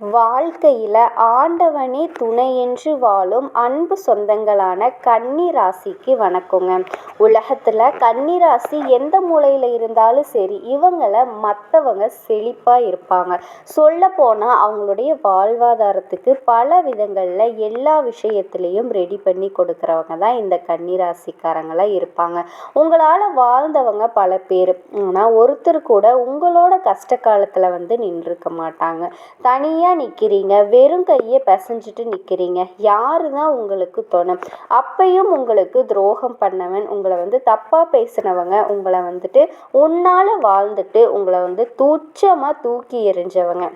வாழ்க்கையில் ஆண்டவனே துணையென்று வாழும் அன்பு சொந்தங்களான கன்னி ராசிக்கு வணக்கங்க. உலகத்தில் கன்னி ராசி எந்த மூலையில் இருந்தாலும் சரி இவங்களை மற்றவங்க செழிப்பாக இருப்பாங்க. சொல்லப்போனால் அவங்களுடைய வாழ்வாதாரத்துக்கு பல விதங்களில் எல்லா விஷயத்துலேயும் ரெடி பண்ணி கொடுக்குறவங்க தான் இந்த கன்னி ராசிக்காரங்களாக இருப்பாங்க. உங்களால் வாழ்ந்தவங்க பல பேர். ஆனால் ஒருத்தர் கூட உங்களோட கஷ்ட காலத்தில் வந்து நின்றுருக்க மாட்டாங்க. தனியாக தனியாக நிற்கிறீங்க வெறும் கையை பசஞ்சிட்டு நிற்கிறீங்க யார் தான் உங்களுக்கு தோணும் அப்பையும் உங்களுக்கு துரோகம் பண்ணவன் உங்களை வந்து தப்பாக பேசினவங்க உங்களை வந்துட்டு உன்னால் வாழ்ந்துட்டு உங்களை வந்து துச்சமாக தூக்கி எறிஞ்சவங்க.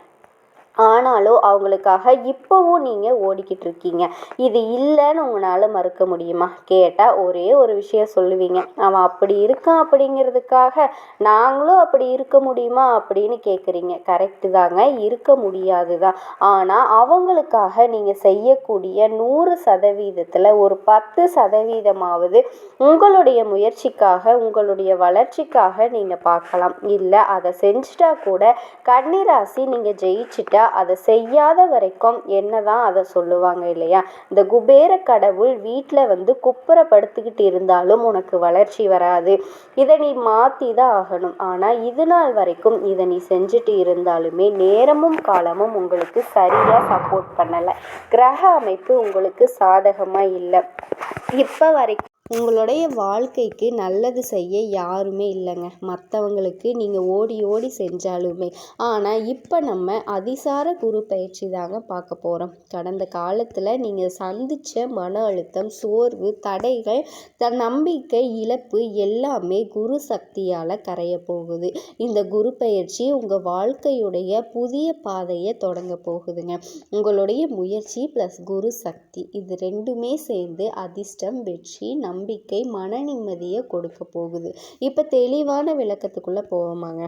ஆனாலும் அவங்களுக்காக இப்போவும் நீங்கள் ஓடிக்கிட்டு இருக்கீங்க இது இல்லைன்னு உங்களால் மறுக்க முடியுமா? கேட்டால் ஒரே ஒரு விஷயம் சொல்லுவீங்க. அவன் அப்படி இருக்கான் அப்படிங்கிறதுக்காக நாங்களும் அப்படி இருக்க முடியுமா அப்படின்னு கேட்குறீங்க கரெக்டு தாங்க. இருக்க முடியாது தான் ஆனால் அவங்களுக்காக நீங்கள் செய்யக்கூடிய நூறு சதவீதத்தில் ஒரு பத்து சதவீதமாவது உங்களுடைய முயற்சிக்காக உங்களுடைய வளர்ச்சிக்காக நீங்கள் பார்க்கலாம். இல்லை அதை செஞ்சுட்டா கூட கன்னிராசி நீங்கள் ஜெயிச்சுட்டா அதை செய்யாத வரைக்கும் என்ன தான் அதை சொல்லுவாங்க இல்லையா? இந்த குபேர கடவுள் வீட்டில் வந்து குப்புறப்படுத்திக்கிட்டு இருந்தாலும் உனக்கு வளர்ச்சி வராது. இதை நீ மாற்றி தான் ஆகணும். ஆனால் இது நாள் வரைக்கும் இதை நீ செஞ்சுட்டு இருந்தாலுமே நேரமும் காலமும் உங்களுக்கு சரியாக சப்போர்ட் பண்ணலை. கிரக அமைப்பு உங்களுக்கு சாதகமாக இல்லை. இப்போ வரைக்கும் உங்களுடைய வாழ்க்கைக்கு நல்லது செய்ய யாருமே இல்லைங்க. மற்றவங்களுக்கு நீங்கள் ஓடி ஓடி செஞ்சாலுமே. ஆனால் இப்போ நம்ம அதிசார குரு பயிற்சி தாங்க பார்க்க போகிறோம் கடந்த காலத்தில் நீங்கள் சந்தித்த மன அழுத்தம் சோர்வு தடைகள் த நம்பிக்கை இழப்பு எல்லாமே குரு சக்தியால் கரைய போகுது. இந்த குரு பயிற்சி உங்கள் வாழ்க்கையுடைய புதிய பாதையை தொடங்க போகுதுங்க. உங்களுடைய முயற்சி ப்ளஸ் குரு சக்தி இது ரெண்டுமே சேர்ந்து அதிர்ஷ்டம் வெற்றி நம் நம்பிக்கை மன நிம்மதியை கொடுக்க போகுது. இப்போ தெளிவான விளக்கத்துக்குள்ளே போவோமாங்க.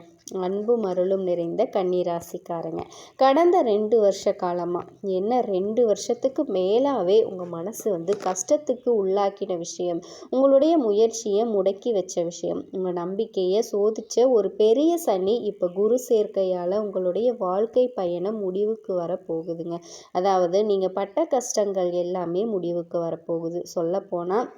அன்பு மருளும் நிறைந்த கன்னிராசிக்காரங்க. கடந்த ரெண்டு வருஷ காலமாக என்ன ரெண்டு வருஷத்துக்கு மேலாகவே உங்கள் மனசு வந்து கஷ்டத்துக்கு உள்ளாக்கின விஷயம் உங்களுடைய முயற்சியை முடக்கி வச்ச விஷயம் உங்கள் நம்பிக்கையை சோதித்த ஒரு பெரிய சனி இப்போ குரு சேர்க்கையால் உங்களுடைய வாழ்க்கை பயணம் முடிவுக்கு வரப்போகுதுங்க. அதாவது நீங்கள் பட்ட கஷ்டங்கள் எல்லாமே முடிவுக்கு வரப்போகுது. சொல்லப்போனால்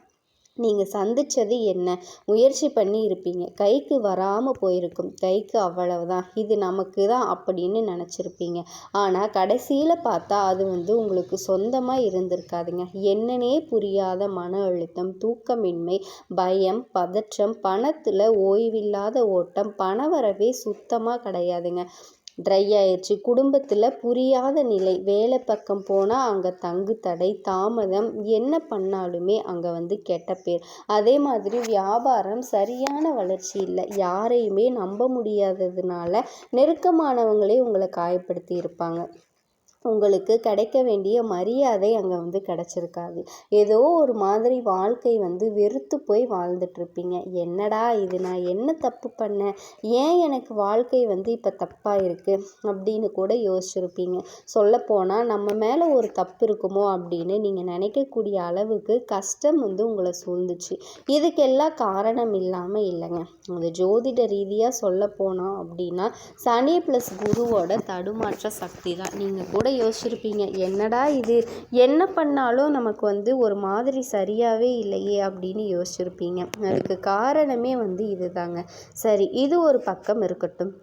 நீங்கள் சந்தித்தது என்ன? முயற்சி பண்ணி இருப்பீங்க. கைக்கு வராமல் போயிருக்கும். கைக்கு அவ்வளவுதான். இது நமக்கு தான் அப்படின்னு நினச்சிருப்பீங்க. ஆனால் கடைசியில் பார்த்தா அது வந்து உங்களுக்கு சொந்தமாக இருந்திருக்காதுங்க. என்னன்னே புரியாத மன அழுத்தம் தூக்கமின்மை பயம் பதற்றம் பணத்தில் ஓய்வில்லாத ஓட்டம் பணவரவே சுத்தமாக கிடையாதுங்க. ட்ரை ஆயிடுச்சு குடும்பத்தில் புரியாத நிலை. வேலை பக்கம் போனால் அங்கே தங்கு தடை தாமதம். என்ன பண்ணாலுமே அங்கே வந்து கெட்ட பேர். அதே மாதிரி வியாபாரம் சரியான வளர்ச்சி இல்லை. யாரையுமே நம்ப முடியாததுனால நெருக்கமானவங்களே உங்களை காயப்படுத்தி இருப்பாங்க. உங்களுக்கு கிடைக்க வேண்டிய மரியாதை அங்கே வந்து கிடச்சிருக்காது. ஏதோ ஒரு மாதிரி வாழ்க்கை வந்து வெறுத்து போய் வாழ்ந்துட்டுருப்பீங்க. என்னடா இது? நான் என்ன தப்பு பண்ணேன்? ஏன் எனக்கு வாழ்க்கை வந்து இப்போ தப்பாக இருக்குது அப்படின்னு கூட யோசிச்சுருப்பீங்க. சொல்லப்போனால் நம்ம மேலே ஒரு தப்பு இருக்குமோ அப்படின்னு நீங்கள் நினைக்கக்கூடிய அளவுக்கு கஷ்டம் வந்து உங்களை சூழ்ந்துச்சு. இதுக்கெல்லாம் காரணம் இல்லாமல் இல்லைங்க. அது ஜோதிட ரீதியாக சொல்ல போனோம் அப்படின்னா சனி ப்ளஸ் குருவோட தடுமாற்ற சக்தி தான் நீங்கள் கூட யோசிச்சிருப்பீங்க. என்னடா இது? என்ன பண்ணாலும் நமக்கு வந்து ஒரு மாதிரி சரியாகவே இல்லையே அப்படின்னு யோசிச்சிருப்பீங்க. அதுக்கு காரணமே வந்து இது தாங்க சரி இது ஒரு பக்கம் இருக்கட்டும்.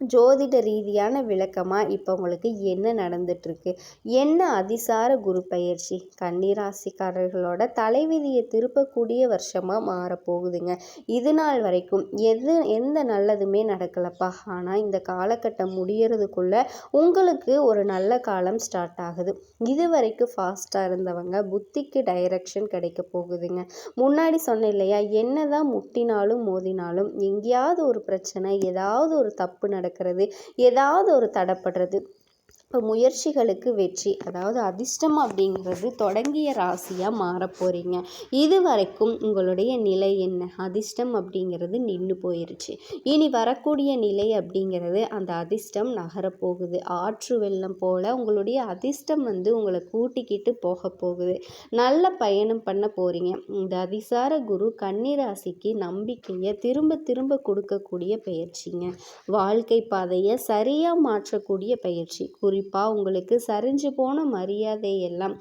ஜோதிட ரீதியான விளக்கமாக இப்போ உங்களுக்கு என்ன நடந்துட்டுருக்கு? என்ன அதிசார குரு பயிற்சி? கன்னிராசிக்காரர்களோட தலைவிதியை திருப்பக்கூடிய வருஷமாக மாறப்போகுதுங்க. இது நாள் வரைக்கும் எது எந்த நல்லதுமே நடக்கலப்பா. ஆனால் இந்த காலகட்டம் முடியறதுக்குள்ளே உங்களுக்கு ஒரு நல்ல காலம் ஸ்டார்ட் ஆகுது. இது வரைக்கும் ஃபாஸ்ட்டாக இருந்தவங்க புத்திக்கு டைரக்ஷன் கிடைக்க போகுதுங்க. முன்னாடி சொன்னேன் இல்லையா? என்ன தான் முட்டினாலும் மோதினாலும் எங்கேயாவது ஒரு பிரச்சனை ஏதாவது ஒரு தப்பு நட கிடக்கிறது ஏதாவது ஒரு தடைப்படுறது இப்போ முயற்சிகளுக்கு வெற்றி அதாவது அதிர்ஷ்டம் அப்படிங்கிறது தொடங்கிய ராசியாக மாற போகிறீங்க இது வரைக்கும் உங்களுடைய நிலை என்ன? அதிர்ஷ்டம் அப்படிங்கிறது நின்று போயிருச்சு. இனி வரக்கூடிய நிலை அப்படிங்கிறது அந்த அதிர்ஷ்டம் நகரப்போகுது ஆற்று வெள்ளம் போல் உங்களுடைய அதிர்ஷ்டம் வந்து உங்களை கூட்டிக்கிட்டு போக போகுது. நல்ல பயணம் பண்ண போகிறீங்க இந்த அதிசார குரு கன்னிராசிக்கு நம்பிக்கையை திரும்ப திரும்ப கொடுக்கக்கூடிய பயிற்சிங்க. வாழ்க்கை பாதையை சரியாக மாற்றக்கூடிய பயிற்சி. குறிப்பாக உங்களுக்கு சரிஞ்சு போன மரியாதையெல்லாம்.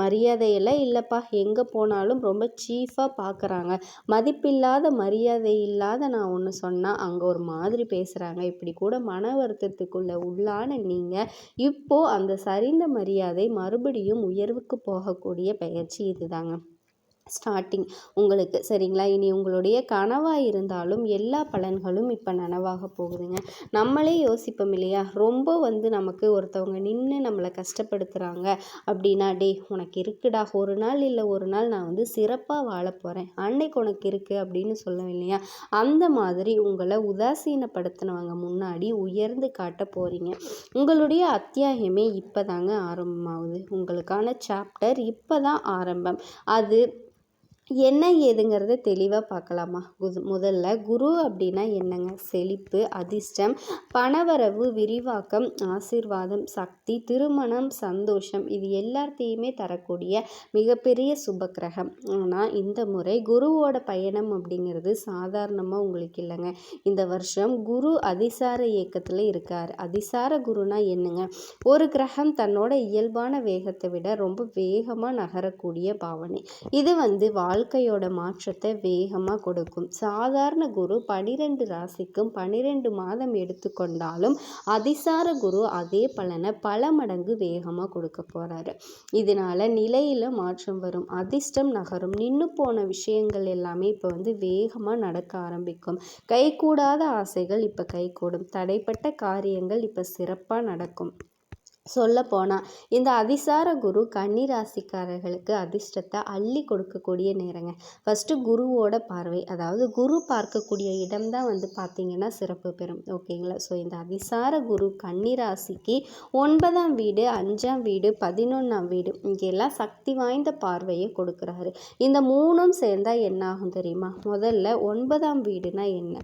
மரியாதையெல்லாம் இல்லைப்பா. எங்கே போனாலும் ரொம்ப சீஃபாக பார்க்குறாங்க மதிப்பில்லாத மரியாதை இல்லாத நான் ஒன்று சொன்னால் அங்கே ஒரு மாதிரி பேசுகிறாங்க இப்படி கூட மன வருத்தத்துக்குள்ளே உள்ளான நீங்கள் இப்போது அந்த சரிந்த மரியாதை மறுபடியும் உயர்வுக்கு போகக்கூடிய பயிற்சி இதுதாங்க. ஸ்டார்டிங் உங்களுக்கு. சரிங்களா? இனி உங்களுடைய கனவாக இருந்தாலும் எல்லா பலன்களும் இப்போ நனவாக போகுதுங்க. நம்மளே யோசிப்போம் இல்லையா? ரொம்ப வந்து நமக்கு ஒருத்தவங்க நின்று நம்மளை கஷ்டப்படுத்துகிறாங்க அப்படின்னா டே உனக்கு இருக்குடா. ஒரு நாள் இல்லை ஒரு நாள் நான் வந்து சிறப்பாக வாழ போகிறேன் அன்னைக்கு உனக்கு இருக்குது அப்படின்னு சொல்லுவேன் இல்லையா? அந்த மாதிரி உங்களை உதாசீனப்படுத்தினவங்க முன்னாடி உயர்ந்து காட்ட போகிறீங்க உங்களுடைய அத்தியாயமே இப்போ தாங்க ஆரம்பமாகுது. உங்களுக்கான சாப்டர் இப்போ தான் ஆரம்பம். அது என்ன ஏதுங்கிறத தெளிவாக பார்க்கலாமா? குது முதல்ல குரு அப்படின்னா என்னங்க? செழிப்பு அதிர்ஷ்டம் பணவரவு விரிவாக்கம் ஆசீர்வாதம் சக்தி திருமணம் சந்தோஷம். இது எல்லாத்தையுமே தரக்கூடிய மிகப்பெரிய சுபக்கிரகம். ஆனால் இந்த முறை குருவோட பயணம் அப்படிங்கிறது சாதாரணமாக உங்களுக்கு இல்லைங்க. இந்த வருஷம் குரு அதிசார இயக்கத்தில் இருக்கார். அதிசார குருனா என்னங்க? ஒரு கிரகம் தன்னோட இயல்பான வேகத்தை விட ரொம்ப வேகமாக நகரக்கூடிய பாவனை. இது வந்து வாழ் வாழ்க்கையோட மாற்றத்தை வேகமாக கொடுக்கும். சாதாரண குரு பனிரெண்டு ராசிக்கும் பனிரெண்டு மாதம் எடுத்துக்கொண்டாலும் அதிசார குரு அதே பலனை பல மடங்கு வேகமாக கொடுக்க போகிறாரு இதனால் நிலையில் மாற்றம் வரும். அதிர்ஷ்டம் நகரும். நின்று போன விஷயங்கள் எல்லாமே இப்போ வந்து வேகமாக நடக்க ஆரம்பிக்கும். கைகூடாத ஆசைகள் இப்போ கைகூடும். தடைப்பட்ட காரியங்கள் இப்போ சிறப்பாக நடக்கும். சொல்லப்போனால் இந்த அதிசார குரு கன்னிராசிக்காரர்களுக்கு அதிர்ஷ்டத்தை அள்ளி கொடுக்கக்கூடிய நேரங்க. ஃபஸ்ட்டு குருவோட பார்வை அதாவது குரு பார்க்கக்கூடிய இடம் தான் வந்து பார்த்திங்கன்னா சிறப்பு பெறும். ஓகேங்களா ஸோ இந்த அதிசார குரு கன்னிராசிக்கு ஒன்பதாம் வீடு அஞ்சாம் வீடு பதினொன்றாம் வீடு இங்கெல்லாம் சக்தி வாய்ந்த பார்வையை கொடுக்குறாரு. இந்த மூணும் சேர்ந்தால் என்ன ஆகும் தெரியுமா? முதல்ல ஒன்பதாம் வீடுனா என்ன?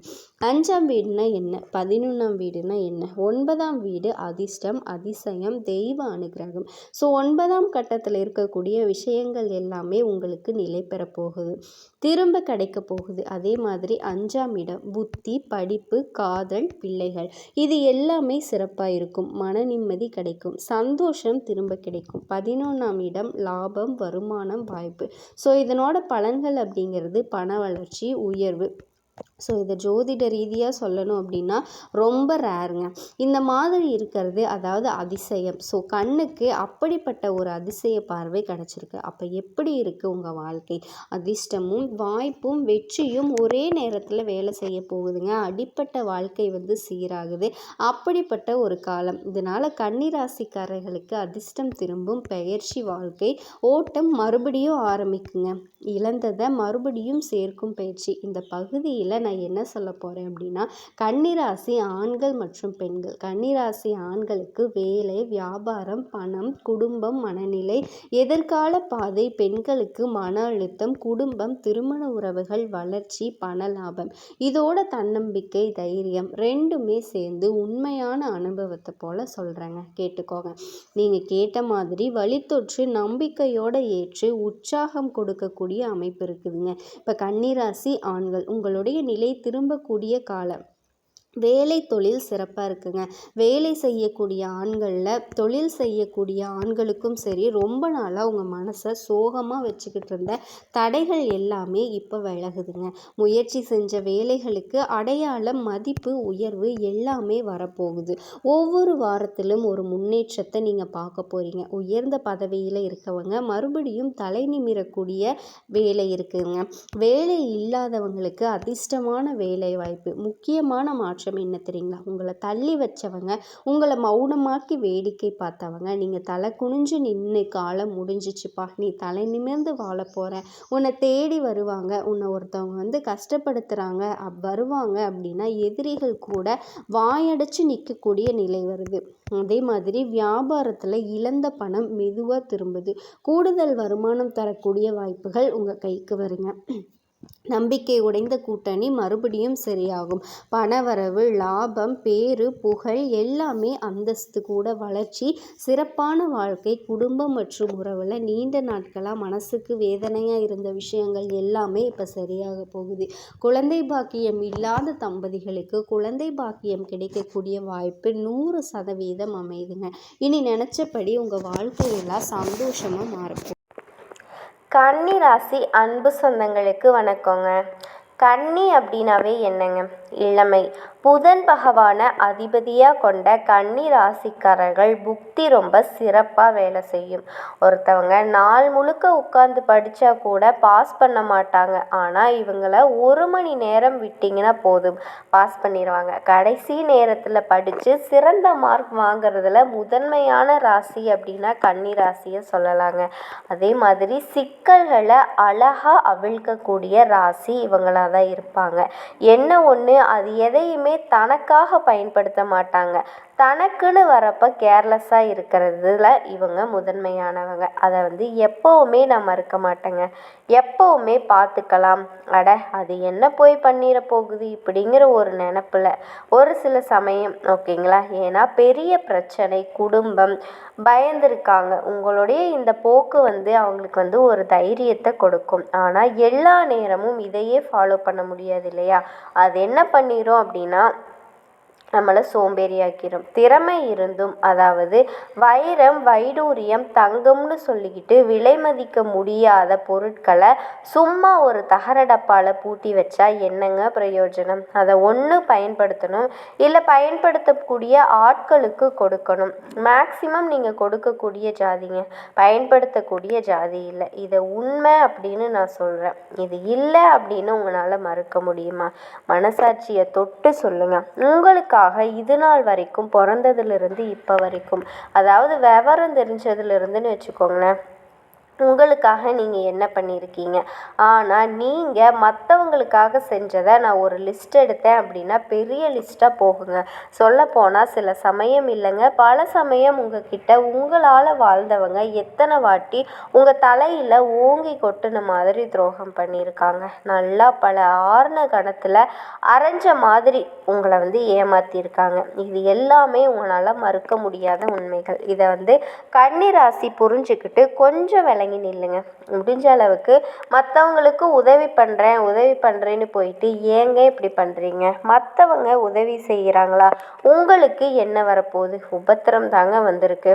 அஞ்சாம் வீடுனா என்ன? பதினொன்றாம் வீடுனா என்ன? ஒன்பதாம் வீடு அதிர்ஷ்டம் அதிசயம் அனுகிரகம் தெய்வ அனுகிரகம். ஸோ ஒன்பதாம் கட்டத்தில் இருக்கக்கூடிய விஷயங்கள் எல்லாமே உங்களுக்கு நிலை பெற போகுது. திரும்ப கிடைக்க போகுது. அதே மாதிரி அஞ்சாம் இடம் புத்தி படிப்பு காதல் பிள்ளைகள். இது எல்லாமே சிறப்பாக இருக்கும். மன நிம்மதி கிடைக்கும். சந்தோஷம் திரும்ப கிடைக்கும். பதினொன்றாம் இடம் லாபம் வருமானம் வாய்ப்பு. ஸோ இதனோட பலன்கள் அப்படிங்கிறது பண வளர்ச்சி உயர்வு. ஸோ இதை ஜோதிட ரீதியாக சொல்லணும் அப்படின்னா ரொம்ப ரேருங்க. இந்த மாதிரி இருக்கிறது அதாவது அதிசயம். ஸோ கண்ணுக்கு அப்படிப்பட்ட ஒரு அதிசய பார்வை கிடச்சிருக்கு. அப்போ எப்படி இருக்குது உங்கள் வாழ்க்கை? அதிர்ஷ்டமும் வாய்ப்பும் வெற்றியும் ஒரே நேரத்தில் வேலை செய்ய போகுதுங்க. அடிப்பட்ட வாழ்க்கை வந்து சீராகுது. அப்படிப்பட்ட ஒரு காலம். இதனால் கன்னிராசிக்காரர்களுக்கு அதிர்ஷ்டம் திரும்பும் பெயர்ச்சி வாழ்க்கை ஓட்டம் மறுபடியும் ஆரம்பிக்குங்க. இழந்ததை மறுபடியும் சேர்க்கும் பயிற்சி. இந்த பகுதியில் நான் என்ன சொல்ல போகிறேன் அப்படின்னா கன்னிராசி ஆண்கள் மற்றும் பெண்கள். கன்னிராசி ஆண்களுக்கு வேலை வியாபாரம் பணம் குடும்பம் மனநிலை எதிர்கால பாதை பெண்களுக்கு மன அழுத்தம் குடும்பம் திருமண உறவுகள் வளர்ச்சி பண லாபம். இதோட தன்னம்பிக்கை தைரியம் ரெண்டுமே சேர்ந்து உண்மையான அனுபவத்தை போல சொல்கிறேங்க கேட்டுக்கோங்க. நீங்கள் கேட்ட மாதிரி வழித்தொற்று நம்பிக்கையோடு ஏற்று உற்சாகம் கொடுக்கக்கூடிய அமைப்பு இருக்குதுங்க. இப்போ கன்னிராசி ஆண்கள் உங்களுடைய நிலை திரும்பக்கூடிய காலம். வேலை தொழில் சிறப்பாக இருக்குங்க. வேலை செய்யக்கூடிய ஆண்களில் தொழில் செய்யக்கூடிய ஆண்களுக்கும் சரி ரொம்ப நாளாக உங்கள் மனசை சோகமாக வச்சுக்கிட்டு இருந்த தடைகள் எல்லாமே இப்போ விலகுதுங்க. முயற்சி செஞ்ச வேலைகளுக்கு அடையாளம் மதிப்பு உயர்வு எல்லாமே வரப்போகுது. ஒவ்வொரு வாரத்திலும் ஒரு முன்னேற்றத்தை நீங்கள் பார்க்க போகிறீங்க உயர்ந்த பதவியில் இருக்கவங்க மறுபடியும் தலை நிமிரக்கூடிய வேலை இருக்குதுங்க வேலை இல்லாதவங்களுக்கு அதிர்ஷ்டமான வேலை வாய்ப்பு முக்கியமான மாற்றம் மாற்றம் என்ன தெரியுங்களா? உங்களை தள்ளி வச்சவங்க உங்களை மௌனமாக்கி வேடிக்கை பார்த்தவங்க நீங்கள் தலை குனிஞ்சு நின்று காலம் முடிஞ்சிச்சுப்பா நீ தலை நிமிர்ந்து வாழ போகிற உன்னை தேடி வருவாங்க உன்னை ஒருத்தவங்க வந்து கஷ்டப்படுத்துகிறாங்க அப் வருவாங்க அப்படின்னா எதிரிகள் கூட வாயடைச்சு நிற்கக்கூடிய நிலை வருது. அதே மாதிரி வியாபாரத்தில் இழந்த பணம் மெதுவாக திரும்புது. கூடுதல் வருமானம் தரக்கூடிய வாய்ப்புகள் உங்கள் கைக்கு வருங்க. நம்பிக்கை உடைந்த கூட்டணி மறுபடியும் சரியாகும். பணவரவு லாபம் பேறு புகழ் எல்லாமே அந்தஸ்து கூட வளர்ச்சி சிறப்பான வாழ்க்கை குடும்பம் மற்றும் உறவில் நீண்ட நாட்களாக மனசுக்கு வேதனையாக இருந்த விஷயங்கள் எல்லாமே இப்போ சரியாக போகுது. குழந்தை பாக்கியம் இல்லாத தம்பதிகளுக்கு குழந்தை பாக்கியம் கிடைக்கக்கூடிய வாய்ப்பு நூறு சதவீதம் அமையுதுங்க இனி நினச்சபடி உங்கள் வாழ்க்கையெல்லாம் சந்தோஷமாக மாறும் கன்னி ராசி அன்பு சொந்தங்களுக்கு வணக்கங்க. கன்னி அப்படின்னாவே என்னங்க? இளமை. புதன் பகவானை அதிபதியாக கொண்ட கன்னி ராசிக்காரர்கள் புக்தி ரொம்ப சிறப்பாக வேலை செய்யும். ஒருத்தவங்க நாள் முழுக்க உட்காந்து படித்தா கூட பாஸ் பண்ண மாட்டாங்க. ஆனால் இவங்கள ஒரு மணி நேரம் விட்டிங்கன்னா போதும். பாஸ் பண்ணிடுவாங்க கடைசி நேரத்தில் படித்து சிறந்த மார்க் வாங்கிறதுல முதன்மையான ராசி அப்படின்னா கன்னி ராசியை சொல்லலாங்க. அதே மாதிரி சிக்கல்களை அழகாக அவிழ்க்கக்கூடிய ராசி இவங்களாக தான் இருப்பாங்க. என்ன ஒன்று அது எதையுமே தனக்காக பயன்படுத்த மாட்டாங்க. தனக்குன்னு வரப்போ கேர்லெஸ்ஸாக இருக்கிறதுல இவங்க முதன்மையானவங்க. அதை வந்து எப்போவுமே நான் மறுக்க மாட்டேங்க. எப்போவுமே பார்த்துக்கலாம். அட அது என்ன போய் பண்ணிட போகுது இப்படிங்கிற ஒரு நினப்பில். ஒரு சில சமயம் ஓகேங்களா? ஏன்னா பெரிய பிரச்சனை குடும்பம் பயந்துருக்காங்க. உங்களுடைய இந்த போக்கு வந்து அவங்களுக்கு வந்து ஒரு தைரியத்தை கொடுக்கும். ஆனால் எல்லா நேரமும் இதையே ஃபாலோ பண்ண முடியாது இல்லையா? அது என்ன பண்ணிடும் அப்படின்னா நம்மளை சோம்பேறியாக்கிடும் திறமை இருந்தும் அதாவது வைரம் வைடூரியம் தங்கம்னு சொல்லிக்கிட்டு விலை மதிக்க முடியாத பொருட்களை சும்மா ஒரு தகர டப்பாவில் பூட்டி வச்சா என்னங்க பிரயோஜனம்? அதை ஒன்று பயன்படுத்தணும். இல்லை பயன்படுத்தக்கூடிய ஆட்களுக்கு கொடுக்கணும். மேக்சிமம் நீங்கள் கொடுக்கக்கூடிய ஜாதிங்க. பயன்படுத்தக்கூடிய ஜாதி இல்லை. இதை உண்மை அப்படின்னு நான் சொல்கிறேன் இது இல்லை அப்படின்னு உங்களால் மறுக்க முடியுமா? மனசாட்சியை தொட்டு சொல்லுங்கள் உங்களுக்கு குறிப்பாக இது நாள் வரைக்கும் பிறந்ததுலேருந்து இப்போ வரைக்கும். அதாவது விவரம் தெரிஞ்சதுலேருந்துன்னு வச்சுக்கோங்களேன். உங்களுக்காக நீங்கள் என்ன பண்ணியிருக்கீங்க ஆனால் நீங்கள் மற்றவங்களுக்காக செஞ்சதை நான் ஒரு லிஸ்ட் எடுத்தேன் அப்படின்னா பெரிய லிஸ்ட்டாக போகுங்க. சொல்லப்போனால் சில சமயம் இல்லைங்க. பல சமயம் உங்ககிட்ட உங்களால் வாழ்ந்தவங்க எத்தனை வாட்டி உங்கள் தலையில் ஓங்கி கொட்டின மாதிரி துரோகம் பண்ணியிருக்காங்க நல்லா பல ஆறுன கணத்தில் அரைஞ்ச மாதிரி உங்களை வந்து ஏமாற்றியிருக்காங்க இது எல்லாமே உங்களால் மறுக்க முடியாத உண்மைகள். இதை வந்து கன்னிராசி புரிஞ்சுக்கிட்டு கொஞ்சம் விலை இறங்கி நில்லுங்க. முடிஞ்ச அளவுக்கு மற்றவங்களுக்கு உதவி பண்ணுறேன் உதவி பண்ணுறேன்னு போயிட்டு ஏங்க இப்படி பண்ணுறீங்க மற்றவங்க உதவி செய்கிறாங்களா உங்களுக்கு என்ன வரப்போகுது? உபத்திரம் தாங்க வந்திருக்கு.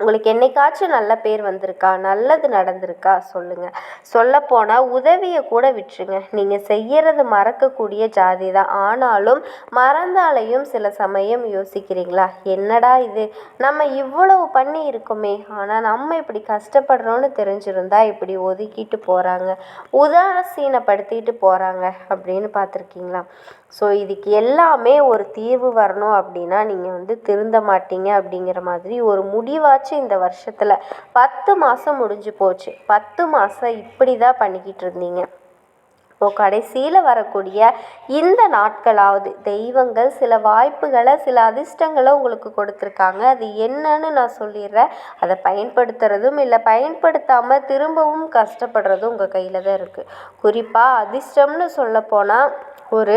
உங்களுக்கு என்னைக்காச்சும் நல்ல பேர் வந்திருக்கா? நல்லது நடந்திருக்கா? சொல்லுங்கள் சொல்லப்போனால் உதவியை கூட விட்டுருங்க. நீங்கள் செய்கிறது மறக்கக்கூடிய ஜாதி தான். ஆனாலும் மறந்தாலையும் சில சமயம் யோசிக்கிறீங்களா? என்னடா இது? நம்ம இவ்வளவு பண்ணி இருக்கோமே. ஆனால் நம்ம இப்படி கஷ்டப்படுறோன்னு தெரிஞ்சிருந்தா இப்படி ஒதுக்கிட்டு போகிறாங்க உதாசீனப்படுத்திட்டு போகிறாங்க அப்படின்னு பார்த்துருக்கீங்களா? ஸோ இதுக்கு எல்லாமே ஒரு தீர்வு வரணும் அப்படின்னா நீங்கள் வந்து திருந்த மாட்டீங்க அப்படிங்கிற மாதிரி ஒரு முடிவாச்சும் இந்த வருஷத்தில். பத்து மாதம் முடிஞ்சு போச்சு. பத்து மாதம் இப்படி தான் பண்ணிக்கிட்டு இருந்தீங்க. இப்போ கடைசியில் வரக்கூடிய இந்த நாட்களாவது தெய்வங்கள் சில வாய்ப்புகளை சில அதிர்ஷ்டங்களை உங்களுக்கு கொடுத்துருக்காங்க. அது என்னன்னு நான் சொல்லிடுறேன். அதை பயன்படுத்துகிறதும் இல்லை பயன்படுத்தாமல் திரும்பவும் கஷ்டப்படுறதும் உங்கள் கையில் தான் இருக்குது குறிப்பாக அதிர்ஷ்டம்னு சொல்லப்போனால் ஒரு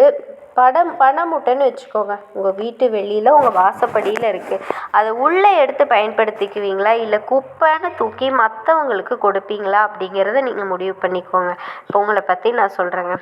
படம் பணமுட்டைன்னு வச்சுக்கோங்க. உங்கள் வீட்டு வெளியில் உங்கள் வாசப்படியில் இருக்குது அதை உள்ளே எடுத்து பயன்படுத்திக்குவீங்களா? இல்லை குப்பைன்னு தூக்கி மற்றவங்களுக்கு கொடுப்பீங்களா? அப்படிங்கிறத நீங்கள் முடிவு பண்ணிக்கோங்க. இப்போ உங்களை பற்றி நான் சொல்கிறேங்க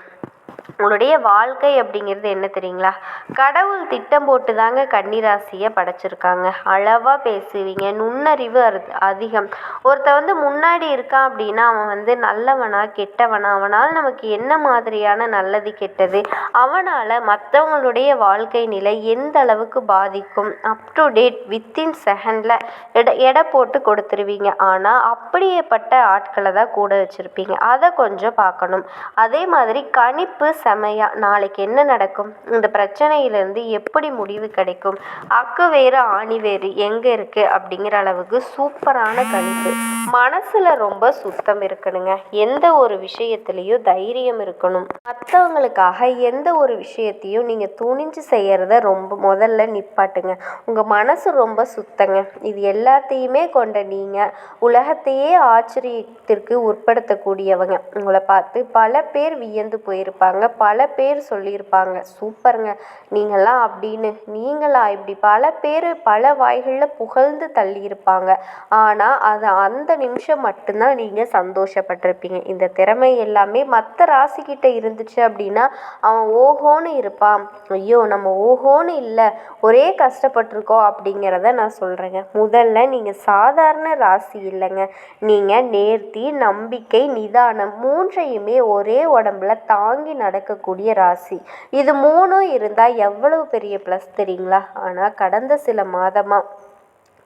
உங்களுடைய வாழ்க்கை அப்படிங்கிறது என்ன தெரியுங்களா? கடவுள் திட்டம் போட்டு தாங்க கன்னிராசியை படைச்சிருக்காங்க. அளவாக பேசுவீங்க நுண்ணறிவு அதிகம். ஒருத்த வந்து முன்னாடி இருக்கான் அப்படின்னா அவன் வந்து நல்லவனா கெட்டவனா? அவனால் நமக்கு என்ன மாதிரியான நல்லது கெட்டது? அவனால் மற்றவங்களுடைய வாழ்க்கை நிலை எந்த அளவுக்கு பாதிக்கும்? அப் டு டேட் வித்தின் செகண்டில் எடை எடை போட்டு கொடுத்துருவீங்க. ஆனால் அப்படியேப்பட்ட ஆட்களை தான் கூட வச்சுருப்பீங்க. அதை கொஞ்சம் பார்க்கணும். அதே மாதிரி கணிப்பு கடுப்பு செமையா நாளைக்கு என்ன நடக்கும்? இந்த பிரச்சனையிலேருந்து எப்படி முடிவு கிடைக்கும்? அக்கு வேறு ஆணி வேறு எங்கே இருக்குது அப்படிங்கிற அளவுக்கு சூப்பரான கணிப்பு. மனசில் ரொம்ப சுத்தம் இருக்கணுங்க. எந்த ஒரு விஷயத்துலேயும் தைரியம் இருக்கணும். மற்றவங்களுக்காக எந்த ஒரு விஷயத்தையும் நீங்கள் துணிஞ்சு செய்கிறத ரொம்ப முதல்ல நிப்பாட்டுங்க. உங்கள் மனசு ரொம்ப சுத்தங்க. இது எல்லாத்தையுமே கொண்ட நீங்கள் உலகத்தையே ஆச்சரியத்திற்கு உட்படுத்தக்கூடியவங்க. உங்களை பார்த்து பல பேர் வியந்து போயிருப்பாங்க. பல பேர் சொல்லியிருப்பாங்க. சூப்பருங்க. நீங்களாம் அப்படின்னு. நீங்களா இப்படி? பல பேர் பல வாய்களில் புகழ்ந்து தள்ளியிருப்பாங்க. ஆனால் அது அந்த நிமிஷம் மட்டும்தான் நீங்கள் சந்தோஷப்பட்டிருப்பீங்க. இந்த திறமை எல்லாமே மற்ற ராசிக்கிட்ட இருந்துச்சு அப்படின்னா அவன் ஓஹோன்னு இருப்பான். ஐயோ நம்ம ஓஹோன்னு இல்லை. ஒரே கஷ்டப்பட்டிருக்கோம். அப்படிங்கிறத நான் சொல்கிறேங்க முதல்ல நீங்கள் சாதாரண ராசி இல்லைங்க. நீங்கள் நேர்த்தி நம்பிக்கை நிதானம் மூன்றையுமே ஒரே உடம்புல தாங்கி நடக்கக்கூடிய ராசி. இது மூணும் இருந்தால் எவ்வளவு பெரிய ப்ளஸ் தெரியுங்களா? ஆனால் கடந்த சில மாதமாக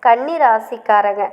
கன்னி ராசிக்காரங்க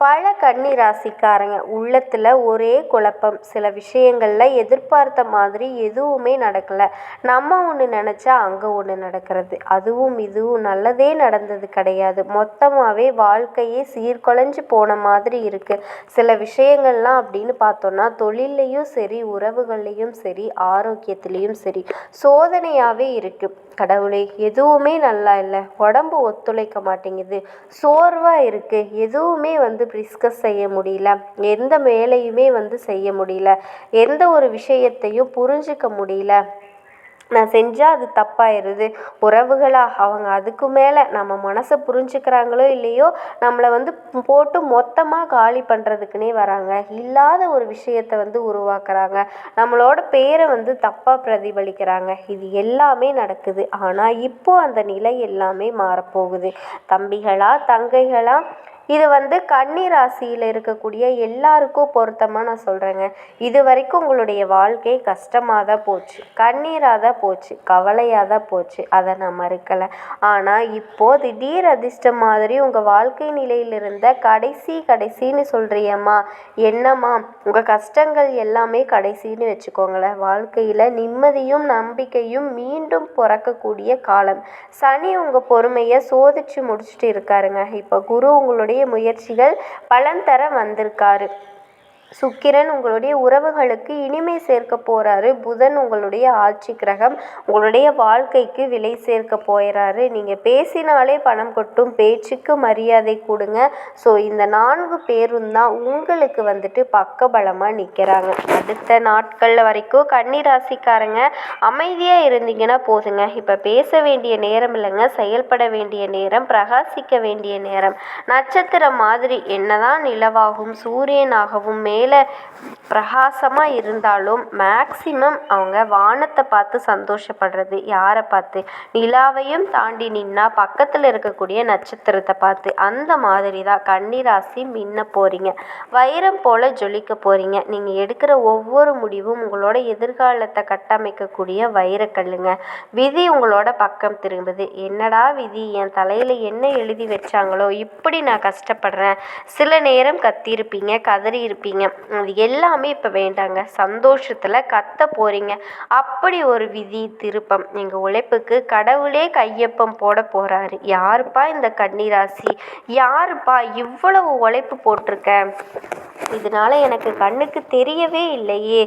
பல கன்னி ராசிக்காரங்க உள்ளத்தில் ஒரே குழப்பம். சில விஷயங்களில் எதிர்பார்த்த மாதிரி எதுவுமே நடக்கலை. நம்ம ஒன்று நினச்சா அங்கே ஒன்று நடக்கிறது. அதுவும் இதுவும் நல்லதே நடந்தது கிடையாது. மொத்தமாகவே வாழ்க்கையே சீர்குலைஞ்சு போன மாதிரி இருக்குது சில விஷயங்கள்லாம் அப்படின்னு பார்த்தோன்னா தொழில்லையும் சரி உறவுகள்லேயும் சரி ஆரோக்கியத்துலேயும் சரி சோதனையாகவே இருக்குது கடவுளே எதுவுமே நல்லா இல்லை. உடம்பு ஒத்துழைக்க மாட்டேங்குது. சோர்வாக இருக்குது எதுவுமே வந்து டிஸ்கஸ் செய்ய முடியல. எந்த வேலையுமே வந்து செய்ய முடியல. எந்த ஒரு விஷயத்தையும் புரிஞ்சிக்க முடியல. நான் செஞ்சால் அது தப்பாயிருது. உறவுகளா அவங்க அதுக்கு மேலே நம்ம மனசை புரிஞ்சுக்கிறாங்களோ இல்லையோ நம்மளை வந்து போட்டு மொத்தமாக காலி பண்ணுறதுக்குனே வராங்க. இல்லாத ஒரு விஷயத்தை வந்து உருவாக்குறாங்க. நம்மளோட பேரை வந்து தப்பாக பிரதிபலிக்கிறாங்க. இது எல்லாமே நடக்குது. ஆனால் இப்போது அந்த நிலை எல்லாமே மாறப்போகுது. தம்பிகளா தங்கைகளா இது வந்து கன்னி ராசியில் இருக்கக்கூடிய எல்லாருக்கும் பொருத்தமாக நான் சொல்கிறேங்க இது வரைக்கும் உங்களுடைய வாழ்க்கை கஷ்டமாக தான் போச்சு. கண்ணீராக தான் போச்சு. கவலையாக தான் போச்சு. அதை நான் மறுக்கலை. ஆனால் இப்போது திடீர் அதிர்ஷ்டம் மாதிரி உங்கள் வாழ்க்கை நிலையில் இருந்த கடைசி கடைசின்னு சொல்கிறியம்மா என்னம்மா? உங்கள் கஷ்டங்கள் எல்லாமே கடைசின்னு வச்சுக்கோங்களேன். வாழ்க்கையில் நிம்மதியும் நம்பிக்கையும் மீண்டும் பிறக்கக்கூடிய காலம். சனி உங்கள் பொறுமையை சோதிச்சு முடிச்சுட்டு இருக்காருங்க. இப்போ குரு உங்களுடைய முயற்சிகள் பலன் தர வந்திருக்காரு. சுக்கிரன் உங்களுடைய உறவுகளுக்கு இனிமை சேர்க்க போகிறாரு புதன் உங்களுடைய ஆட்சி கிரகம் உங்களுடைய வாழ்க்கைக்கு விலை சேர்க்க போயிறாரு. நீங்கள் பேசினாலே பணம் கொட்டும் பேச்சுக்கு மரியாதை கொடுங்க. ஸோ இந்த நான்கு பேரும் தான் உங்களுக்கு வந்துட்டு பக்கபலமாக நிற்கிறாங்க அடுத்த நாட்கள் வரைக்கும் கன்னிராசிக்காரங்க அமைதியாக இருந்தீங்கன்னா போதுங்க. இப்போ பேச வேண்டிய நேரம் இல்லைங்க. செயல்பட வேண்டிய நேரம் பிரகாசிக்க வேண்டிய நேரம். நட்சத்திரம் மாதிரி என்னதான் நிலவாகும் சூரியனாகவும் மேலே பிரகாசமாக இருந்தாலும் மேக்சிமம் அவங்க வானத்தை பார்த்து சந்தோஷப்படுறது. யாரை பார்த்து? நிலாவையும் தாண்டி நின்னா பக்கத்தில் இருக்கக்கூடிய நட்சத்திரத்தை பார்த்து. அந்த மாதிரி தான் கன்னிராசி மின்ன போகிறீங்க வைரம் போல் ஜொலிக்க போகிறீங்க நீங்கள் எடுக்கிற ஒவ்வொரு முடிவும் உங்களோட எதிர்காலத்தை கட்டமைக்கக்கூடிய வைரக்கல்லுங்க விதி உங்களோட பக்கம் திரும்புது. என்னடா விதி? என் தலையில் என்ன எழுதி வச்சாங்களோ? இப்படி நான் கஷ்டப்படுறேன். சில நேரம் கத்தியிருப்பீங்க கதறி இருப்பீங்க அது எல்லாமே இப்போ வேண்டாங்க. சந்தோஷத்தில் கத்த போகிறீங்க அப்படி ஒரு விதி திருப்பம். எங்கள் உழைப்புக்கு கடவுளே கையொப்பம் போட போகிறாரு யாருப்பா இந்த கன்னிராசி? யாருப்பா இவ்வளவு உழைப்பு போட்டிருக்க? இதனால எனக்கு கண்ணுக்கு தெரியவே இல்லையே.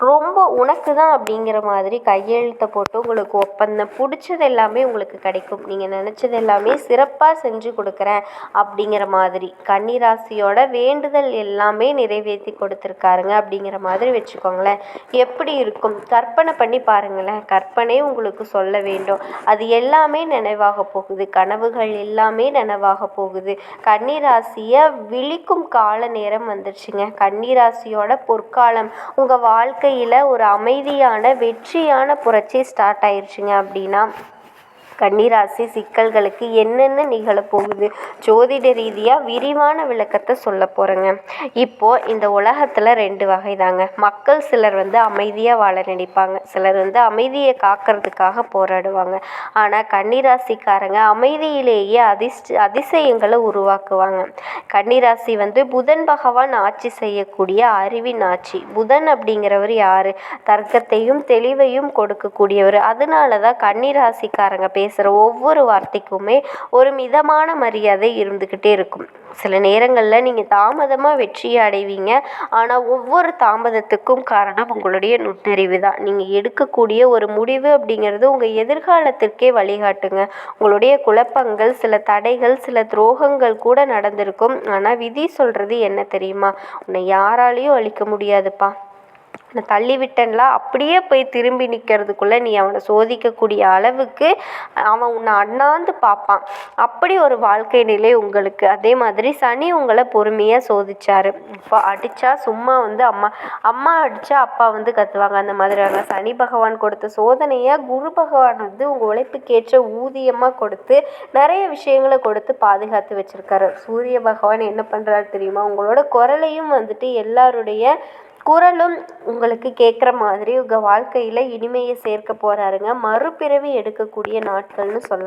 ரொம்ப உனக்கு தான் அப்படிங்கிற மாதிரி கையெழுத்தை போட்டு உங்களுக்கு ஒப்பந்தம் பிடிச்சது எல்லாமே உங்களுக்கு கிடைக்கும். நீங்கள் நினச்சது எல்லாமே சிறப்பாக செஞ்சு கொடுக்குறேன் அப்படிங்கிற மாதிரி கன்னிராசியோட வேண்டுதல் எல்லாமே நிறைவேற்றி கொடுத்துருக்காருங்க அப்படிங்கிற மாதிரி வச்சுக்கோங்களேன். எப்படி இருக்கும்? கற்பனை பண்ணி பாருங்களேன். கற்பனை உங்களுக்கு சொல்ல வேண்டும். அது எல்லாமே நினைவாக போகுது. கனவுகள் எல்லாமே நினைவாக போகுது. கன்னிராசியை விழிக்கும் கால நேரம் வந்துருச்சுங்க. கன்னிராசியோட பொற்காலம் உங்கள் வாழ்க்கை வாழ்க்கையில் ஒரு அமைதியான வெற்றியான புரட்சி ஸ்டார்ட் ஆயிடுச்சுங்க அப்படின்னா கன்னிராசி சிக்கல்களுக்கு என்னென்ன நிகழப்போகுது ஜோதிட ரீதியாக விரிவான விளக்கத்தை சொல்ல போகிறேங்க இப்போது இந்த உலகத்தில் ரெண்டு வகை தாங்க மக்கள் சிலர் வந்து அமைதியாக வாழ நினைப்பாங்க. சிலர் வந்து அமைதியை காக்கிறதுக்காக போராடுவாங்க. ஆனால் கன்னிராசிக்காரங்க அமைதியிலேயே அதிர்ஷ்ட அதிசயங்களை உருவாக்குவாங்க. கன்னிராசி வந்து புதன் பகவான் ஆட்சி செய்யக்கூடிய அறிவின் ஆட்சி. புதன் அப்படிங்கிறவர் யார்? தர்க்கத்தையும் தெளிவையும் கொடுக்கக்கூடியவர். அதனால தான் கன்னிராசிக்காரங்க பேசுகிற ஒவ்வொரு வார்த்தைக்குமே ஒரு மிதமான மரியாதை இருந்துக்கிட்டே இருக்கும். சில நேரங்களில் நீங்கள் தாமதமாக வெற்றியை அடைவீங்க. ஆனால் ஒவ்வொரு தாமதத்துக்கும் காரணம் உங்களுடைய நுண்ணறிவு தான் நீங்கள் எடுக்கக்கூடிய ஒரு முடிவு அப்படிங்கிறது உங்கள் எதிர்காலத்திற்கே வழிகாட்டுங்க. உங்களுடைய குழப்பங்கள் சில தடைகள் சில துரோகங்கள் கூட நடந்திருக்கும். ஆனால் விதி சொல்கிறது என்ன தெரியுமா? உன்னை யாராலையும் அழிக்க முடியாதுப்பா. நான் தள்ளி விட்டேன்ல அப்படியே போய் திரும்பி நிற்கிறதுக்குள்ளே நீ அவனை சோதிக்கக்கூடிய அளவுக்கு அவன் உன்னை அண்ணாந்து பார்ப்பான். அப்படி ஒரு வாழ்க்கை நிலை உங்களுக்கு. அதே மாதிரி சனி உங்களை பொறுமையாக சோதிச்சார். இப்போ அடித்தா சும்மா வந்து அம்மா அம்மா அடித்தா அப்பா வந்து கத்துவாங்க. அந்த மாதிரி சனி பகவான் கொடுத்த சோதனையை குரு பகவான் வந்து உங்கள் உழைப்புக்கேற்ற ஊதியமாக கொடுத்து நிறைய விஷயங்களை கொடுத்து பாதுகாத்து வச்சுருக்காரு. சூரிய பகவான் என்ன பண்ணுறாரு தெரியுமா? உங்களோட குரலையும் வந்துட்டு எல்லாருடைய குரலும் உங்களுக்கு கேட்குற மாதிரி உங்கள் வாழ்க்கையில் இனிமையை சேர்க்க போகிறாருங்க மறுபிறவி எடுக்கக்கூடிய நாட்கள்னு சொல்லலாம்.